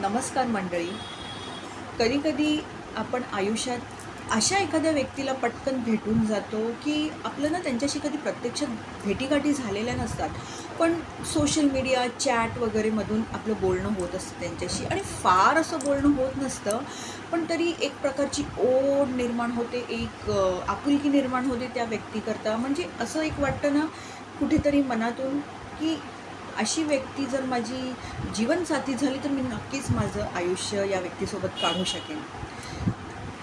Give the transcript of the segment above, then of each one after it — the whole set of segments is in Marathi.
नमस्कार मंडळी. कधीकधी आपण आयुष्यात अशा एखाद्या व्यक्तीला पटकन भेटून जातो की आपलं ना त्यांच्याशी कधी प्रत्यक्षात भेटीगाठी झालेल्या नसतात. पण सोशल मीडिया चॅट वगैरेमधून आपलं बोलणं होत असतं त्यांच्याशी आणि फार असं बोलणं होत नसतं. पण तरी एक प्रकारची ओढ निर्माण होते एक आपुलकी निर्माण होते त्या व्यक्तीकरता. म्हणजे असं एक वाटतं ना कुठेतरी मनातून की अशी व्यक्ती जर माझी जीवनसाथी झाली तर मी नक्कीच माझं आयुष्य या व्यक्तीसोबत काढू शकेन.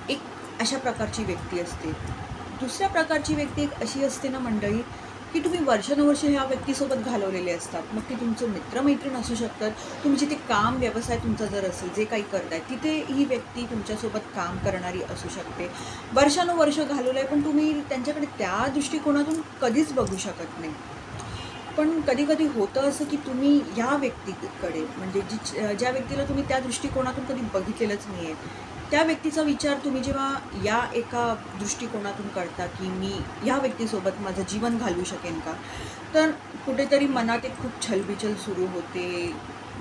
एक अशा प्रकारची व्यक्ती असते. दुसऱ्या प्रकारची व्यक्ती एक अशी असते ना मंडळी की तुम्ही वर्षानुवर्ष ह्या व्यक्तीसोबत घालवलेले असतात. मग ती तुमचं मित्रमैत्रीण असू शकतात. तुमचे ते काम व्यवसाय तुमचा जर असेल जे काही करताय तिथे ही व्यक्ती तुमच्यासोबत काम करणारी असू शकते. वर्षानुवर्ष घालवलं आहे पण तुम्ही त्यांच्याकडे त्या दृष्टिकोनातून कधीच बघू शकत नाही. पण कधी कधी होतं असं की तुम्ही या व्यक्तीकडे म्हणजे जी ज्या व्यक्तीला तुम्ही त्या दृष्टिकोनातून कधी बघितलेलंच नाही आहे त्या व्यक्तीचा विचार तुम्ही जेव्हा या एका दृष्टिकोनातून करता की मी ह्या व्यक्तीसोबत माझं जीवन घालवू शकेन का? तर कुठेतरी मनात एक खूप छलबिछल सुरू होते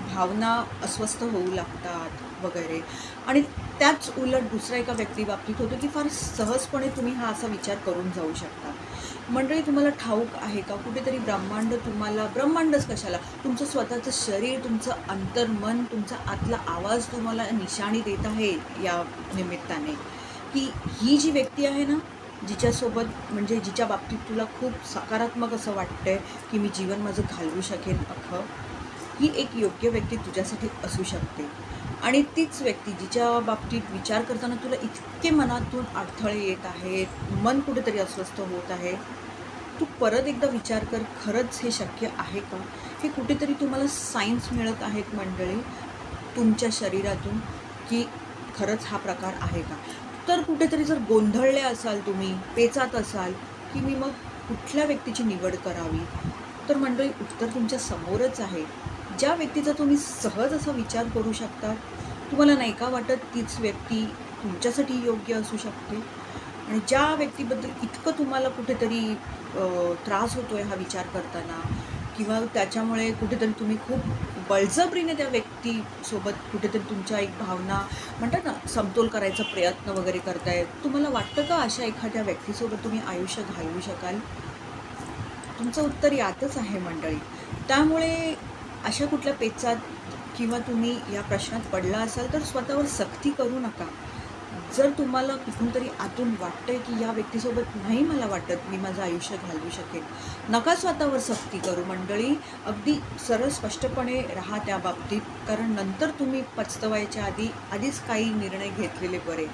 भावना अस्वस्थ होऊ लागतात वगैरे. आणि त्याच उलट दुसऱ्या एका व्यक्तीबाबतीत होतं की फार सहजपणे तुम्ही हा असा विचार करून जाऊ शकता. मंडळी तुम्हाला ठाऊक आहे का? कुठेतरी ब्रह्मांड तुम्हाला ब्रह्मांडच कशाला? तुमचं स्वतःचं शरीर तुमचं अंतर्मन तुमचा आतला आवाज तुम्हाला निशाणी देत आहे या निमित्ताने. की ही जी व्यक्ती आहे ना जिच्यासोबत म्हणजे जिच्या बाबतीत तुला खूप सकारात्मक असं वाटतंय की मी जीवन माझं घालवू शकेन अख्खं ही एक योग्य व्यक्ती तुझ्यासाठी असू शकते. आणि तीच व्यक्ती जिच्या बाबतीत विचार करताना तुला इतके मनातून अडथळे येत आहेत मन कुठेतरी अस्वस्थ होत आहे. तू परत एकदा विचार कर खरंच हे शक्य आहे का? हे कुठेतरी तुम्हाला सायन्स मिळत आहेत मंडळी तुमच्या शरीरातून की खरंच हा प्रकार आहे का? तर कुठेतरी जर गोंधळले असाल तुम्ही पेचात असाल की मी मग कुठल्या व्यक्तीची निवड करावी? तर मंडळी उत्तर तुमच्या समोरच आहे. ज्या व्यक्तीचा तुम्ही सहज असा विचार करू शकता तुम्हाला नाही का वाटत तीच व्यक्ती तुमच्यासाठी योग्य असू शकते? आणि ज्या व्यक्तीबद्दल इतकं तुम्हाला कुठेतरी त्रास होतो आहे हा विचार करताना किंवा त्याच्यामुळे कुठेतरी तुम्ही खूप बळजबरीने त्या व्यक्तीसोबत कुठेतरी तुमच्या एक भावना म्हणतात ना समतोल करायचा प्रयत्न वगैरे करताय तुम्हाला वाटतं का अशा एखाद्या व्यक्तीसोबत तुम्ही आयुष्य घालवू शकाल? तुमचं उत्तर यातच आहे मंडळी. त्यामुळे अशा कुठल्या पेचात किंवा तुम्ही या प्रश्नात पडला असाल तर स्वतःवर सक्ती करू नका. जर तुम्हाला कुठून तरी आतून वाटतंय की या व्यक्तीसोबत नाही मला वाटत मी माझं आयुष्य घालवू शकेन नका स्वतःवर सक्ती करू मंडळी. अगदी सरळ स्पष्टपणे राहा त्या बाबतीत कारण नंतर तुम्ही पचतवायच्या आधी आधीच काही निर्णय घेतलेले बरे.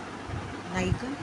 नाही का?